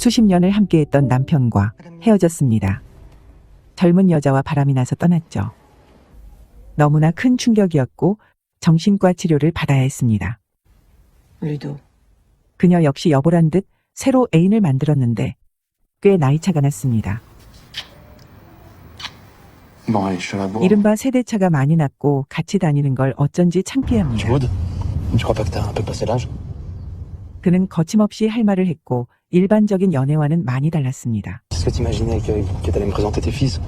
수십 년을 함께했던 남편과 헤어졌습니다. 젊은 여자와 바람이 나서 떠났죠. 너무나 큰 충격이었고 정신과 치료를 받아야 했습니다. Ludo. 그녀 역시 여보란 듯 새로 애인을 만들었는데 꽤 나이 차가 났습니다. La bourre. 이른바 세대차가 많이 났고 같이 다니는 걸 어쩐지 창피합니다. 그는 거침없이 할 말을 했고 일반적인 연애와는 많이 달랐습니다. Qu'est-ce que t'imaginais que, que t'allais me présenter tes fils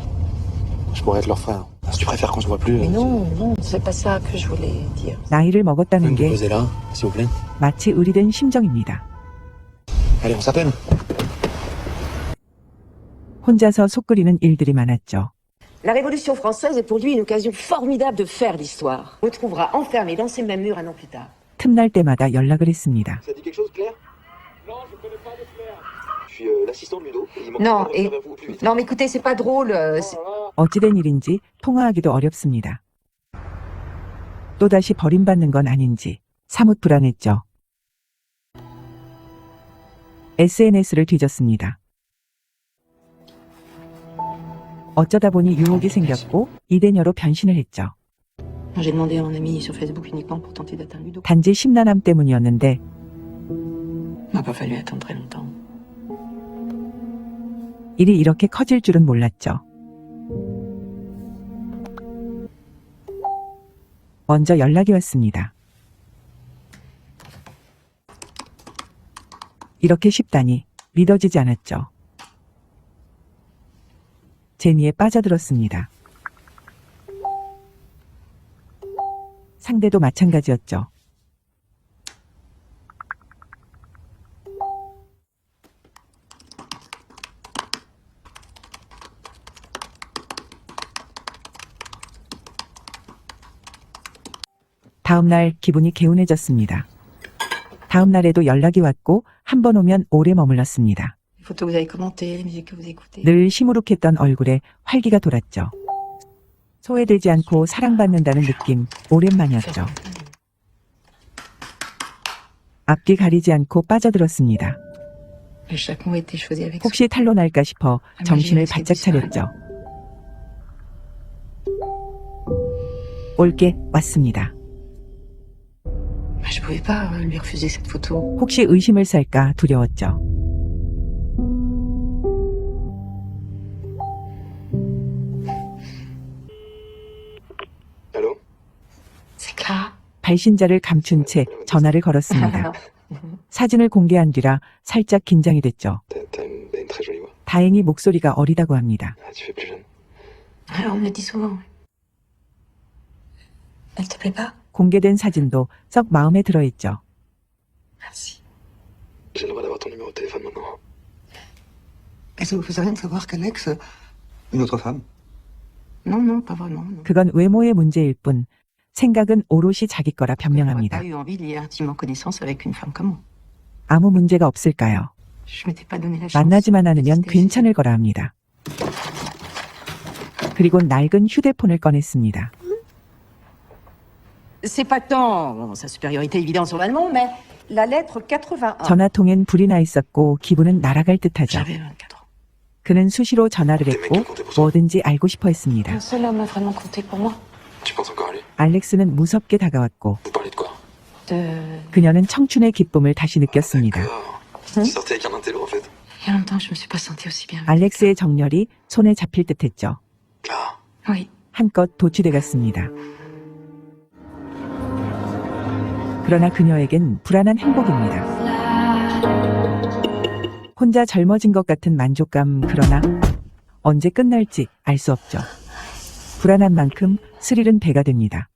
Je pourrais être leur frère. Si tu préfères qu'on se voit plus. Mais euh, non, non, c'est pas ça que je voulais dire. 나이를 먹었다는 me 게 poser là, s'il vous plaît 마치 의리된 심정입니다. Allez, on s'appelle. 혼자서 속 끓이는 일들이 많았죠. La Révolution française est pour lui une occasion formidable de faire l'histoire. On le trouvera enfermé dans ces mêmes murs un an plus tard. 틈날 때마다 연락을 했습니다. Ça dit quelque chose, Claire Non, je connais pas de Claire. Suis euh, l'assistant de Ludo. Non, et-. Non, mais écoutez, c'est pas drôle. euh, c'est- 어찌된 일인지 통화하기도 어렵습니다. 또다시 버림받는 건 아닌지 사뭇 불안했죠. SNS를 뒤졌습니다. 어쩌다 보니 유혹이 생겼고 이대녀로 변신을 했죠. J'ai demandé à mon ami sur Facebook uniquement pour tenter d'atteindre Ludo. 단지 심란함 때문이었는데 M'a pas fallu attendre très longtemps. 일이 이렇게 커질 줄은 몰랐죠. 먼저 연락이 왔습니다. 이렇게 쉽다니 믿어지지 않았죠. 제니에 빠져들었습니다. 상대도 마찬가지였죠. 다음 날 기분이 개운해졌습니다. 다음 날에도 연락이 왔고 한 번 오면 오래 머물렀습니다. 늘 시무룩했던 얼굴에 활기가 돌았죠. 소외되지 않고 사랑받는다는 느낌 오랜만이었죠. 앞뒤 가리지 않고 빠져들었습니다. 혹시 탄로 날까 싶어 정신을 바짝 차렸죠. 올게 왔습니다. Soin. Je pouvais pas euh, lui refuser cette photo. 혹시 의심을 살까 두려웠죠. Allô C'est Clara. 발신자를 감춘 채 전화를 걸었습니다. 사진을 공개한 뒤라 살짝 긴장이 됐죠. T'as t'as une, t'as une très jolie voix. 다행히 목소리가 어리다고 합니다. Ah, tu fais plus jeune. Ouais, on me le dit souvent. Elle te plaît pas 공개된 사진도 썩 마음에 들어했죠. Merci. J'ai le droit d'avoir ton numéro de téléphone maintenant. Et ça vous fait rien de savoir qu'Alex, euh, une autre femme, Non, non, pas vraiment. Non. 그건 외모의 문제일 뿐 생각은 오롯이 자기 거라 J'aurais 변명합니다. pas eu envie de lier intimement connaissance avec une femme comme moi. 아무 문제가 없을까요? Je m'étais pas donné la chance. 만나지만 않으면 괜찮을 거라 합니다. 그리고 낡은 휴대폰을 꺼냈습니다. C'est pas tant bon, sa supériorité évidente sur l'allemand, mais la lettre 81. 전화통엔 불이 나 있었고 기분은 날아갈 듯하죠. J'avais 24 ans. 그는 수시로 전화를 했고 뭐든지 알고 싶어 했습니다. Un seul homme a vraiment compté pour moi. Tu penses encore à lui 알렉스는 무섭게 다가왔고 Vous parlez de quoi De... 그녀는 청춘의 기쁨을 다시 느꼈습니다. D'accord. Hein Tu sortais avec un intello en fait. Il y a longtemps, je me suis pas sentie aussi bien. 알렉스의 정열이 손에 잡힐 듯했죠. Oui. 한껏 도취돼 갔습니다. 그러나 그녀에겐 불안한 행복입니다. 혼자 젊어진 것 같은 만족감, 그러나 언제 끝날지 알 수 없죠. 불안한 만큼 스릴은 배가 됩니다.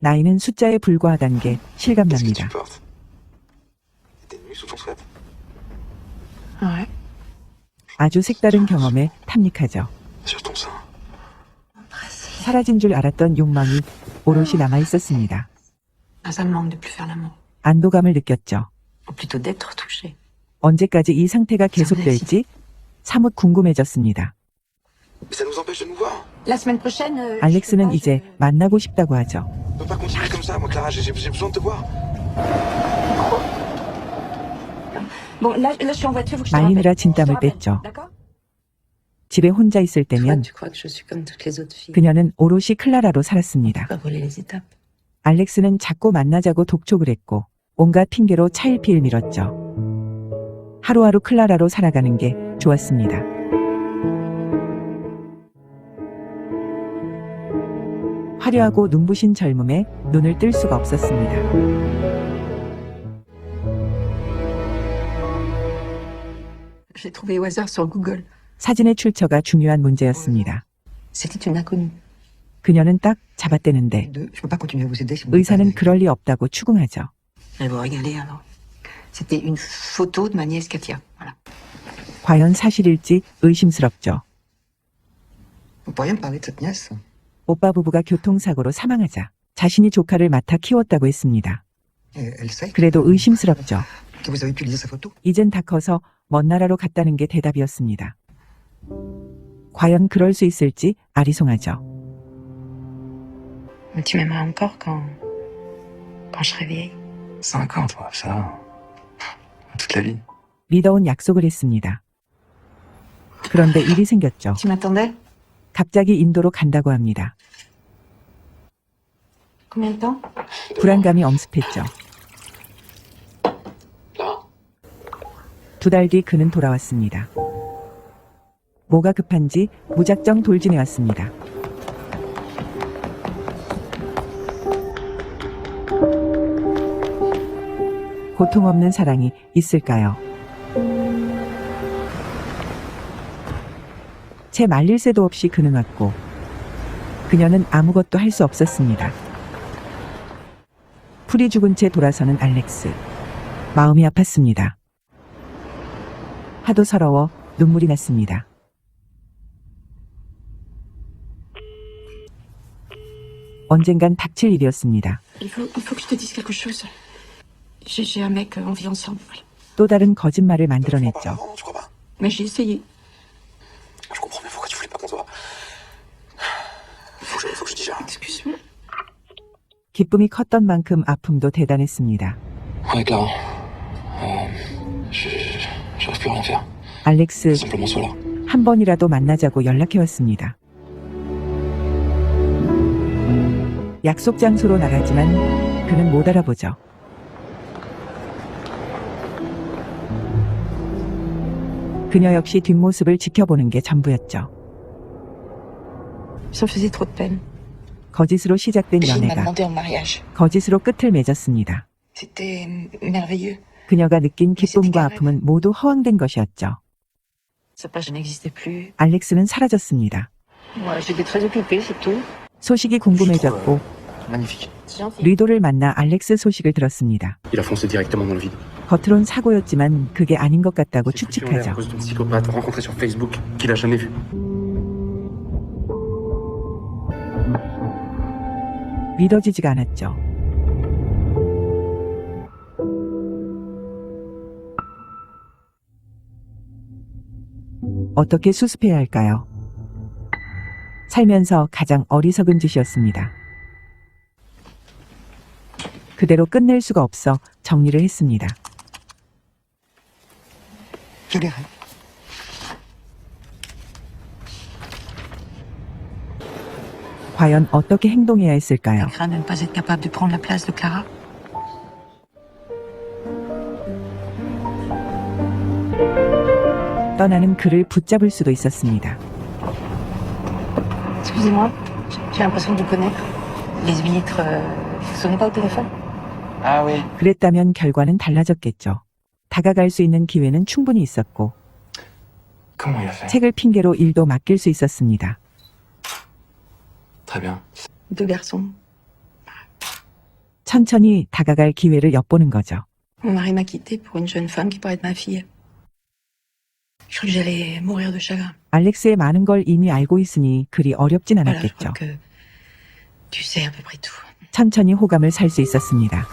나이는 숫자에 불과하다는 게 실감납니다. 아주 색다른 경험에 탐닉하죠. 사라진 줄 알았던 욕망이 오롯이 남아 있었습니다. Ah, ça me manque de plus faire l'amour. 안도감을 느꼈죠. Ou plutôt d'être touchée. 언제까지 이 상태가 계속될지 사뭇 궁금해졌습니다. Mais ça nous empêche de nous voir. La semaine prochaine. euh, je sais 알렉스는 이제 만나고 싶다고 하죠. On peut pas continuer comme ça, moi, Clara. J'ai j'ai besoin de te voir. Bon, là, là, je suis en voiture, faut que je te 말리느라 rappelle. 진땀을 rappelle, 뺐죠. D'accord 집에 혼자 있을 Toi, 때면 tu crois que je suis comme toutes les autres filles. 그녀는 오롯이 클라라로 살았습니다. Pas voler les étapes. 알렉스는 자꾸 만나자고 독촉을 했고 온갖 핑계로 차일피일 밀었죠. 하루하루 클라라로 살아가는 게 좋았습니다. 화려하고 눈부신 젊음에 눈을 뜰 수가 없었습니다. 사진의 출처가 중요한 문제였습니다. 그녀는 딱 잡아떼는데 n'êtes 의사는 그럴 리 없다고 추궁하죠. 과연 사실일지 의심스럽죠. 오빠 부부가 교통사고로 사망하자 자신이 조카를 맡아 키웠다고 했습니다. 그래도 의심스럽죠. 이젠 다 커서 먼 나라로 갔다는 게 대답이었습니다. 과연 그럴 수 있을지 아리송하죠. Tu m'aimeras encore quand. quand je serai vieille. 50, ouais, ça. Toute la vie. 믿어온 약속을 했습니다. 그런데 일이 생겼죠. Tu m'attendais 갑자기 인도로 간다고 합니다. Combien de temps 불안감이 엄습했죠. 두 달 뒤 그는 돌아왔습니다. 뭐가 급한지 무작정 돌진해 왔습니다. 고통 없는 사랑이 있을까요? 채 말릴 새도 없이 그는 왔고 그녀는 아무것도 할 수 없었습니다. 풀이 죽은 채 돌아서는 알렉스. 마음이 아팠습니다. 하도 서러워 눈물이 났습니다. 언젠간 닥칠 일이었습니다. J'ai j'ai un mec, euh, on vit ensemble. Voilà. 또 다른 거짓말을 만들어냈죠. non, je crois pas. Mais j'ai essayé. Je comprends, mais pourquoi tu voulais pas qu'on soit Faut que je, faut que je digère. Excuse-moi. 기쁨이 컸던 만큼 아픔도 대단했습니다. Ouais, Clara. Euh, je, je, j'arrive plus à rien faire. 알렉스 Simplement sois là. 한 번이라도 만나자고 연락해왔습니다. 약속 장소로 나가지만 그는 못 알아보죠. 그녀 역시 뒷모습을 지켜보는 게 전부였죠. 거짓으로 시작된 연애가. 거짓으로 끝을 맺었습니다. 그녀가 느낀 기쁨과 아픔은 모두 허황된 것이었죠. 알렉스는 사라졌습니다. 소식이 궁금해졌고. 리도를 만나 알렉스 소식을 들었습니다. 겉으론 사고였지만 그게 아닌 것 같다고 추측하죠. 믿어지지가 않았죠. 어떻게 수습해야 할까요? 살면서 가장 어리석은 짓이었습니다. 그대로 끝낼 수가 없어 정리를 했습니다. Je lirai. 과연 어떻게 행동해야 했을까요? Elle craint de ne pas être capable de prendre la place de Clara. 떠나는 그를 붙잡을 수도 있었습니다. Excusez-moi, j'ai l'impression de vous connaître. Les huîtres, euh, vous sonnez pas au téléphone Ah oui. 그랬다면 결과는 달라졌겠죠. 다가갈 수 있는 기회는 충분히 있었고 Comment il a fait 책을 핑계로 일도 맡길 수 있었습니다. Très bien. Deux garçons. 천천히 다가갈 기회를 엿보는 거죠. Mon mari m'a quitté pour une jeune femme qui paraît être ma fille. Je crois que j'allais mourir de chagrin. 알렉스의 많은 걸 이미 알고 있으니 그리 어렵진 않았겠죠. crois que tu sais à peu près tout. 천천히 호감을 살 수 있었습니다.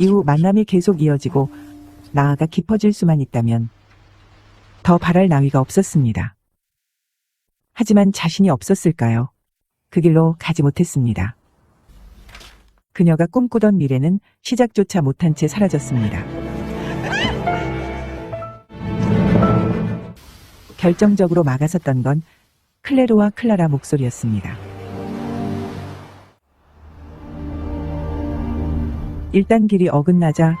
이후 만남이 계속 이어지고 나아가 깊어질 수만 있다면 더 바랄 나위가 없었습니다. 하지만 자신이 없었을까요? 그 길로 가지 못했습니다. 그녀가 꿈꾸던 미래는 시작조차 못한 채 사라졌습니다. 결정적으로 막아섰던 건 클레로와 클라라 목소리였습니다. 일단 길이 어긋나자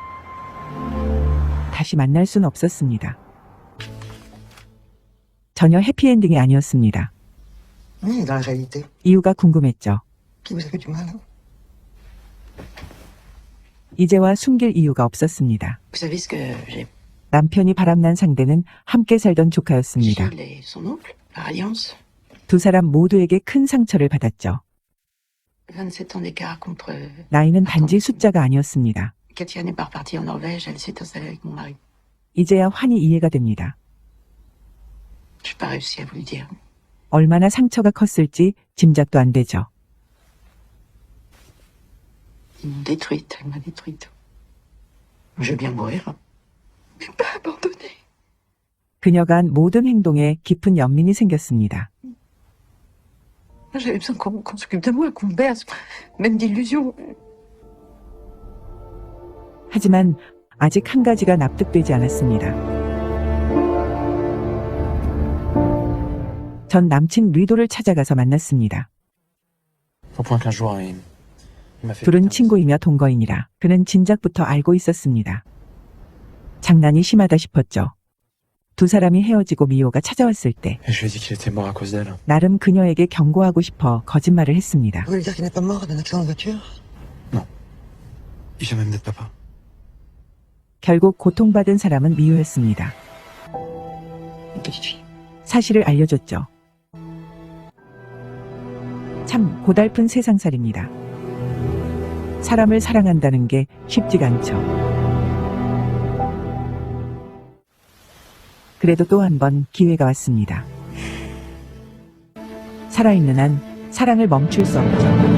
다시 만날 순 없었습니다. 전혀 해피엔딩이 아니었습니다. 이유가 궁금했죠. 이제와 숨길 이유가 없었습니다. 남편이 바람난 상대는 함께 살던 조카였습니다. 두 사람 모두에게 큰 상처를 받았죠. 나이는 단지 숫자가 아니었습니다. 이제야 환히 이해가 됩니다. 얼마나 상처가 컸을지 짐작도 안 되죠. 한 모든 행동에 깊은 연민이 생겼습니다. J'avais besoin qu'on qu'on s'occupe de moi, qu'on me berce, même d'illusions. 하지만 아직 한 가지가 납득되지 않았습니다. 전 남친 리도를 찾아가서 만났습니다. 둘은 친구이며 동거인이라 그는 진작부터 알고 있었습니다. 장난이 심하다 싶었죠. 두 사람이 헤어지고 미호가 찾아왔을 때 Et je lui ai dit qu'il était mort à cause d'elle. 나름 그녀에게 경고하고 싶어 거짓말을 했습니다. Vous voulez dire qu'il n'est pas mort d'un accident de voiture Il vient même d'être papa. 결국 고통받은 사람은 미호였습니다. Une petite fille. 사실을 알려줬죠. 참 고달픈 세상살입니다. 사람을 사랑한다는 게 쉽지가 않죠. 그래도 또 한 번 기회가 왔습니다. 살아있는 한 사랑을 멈출 수 없죠.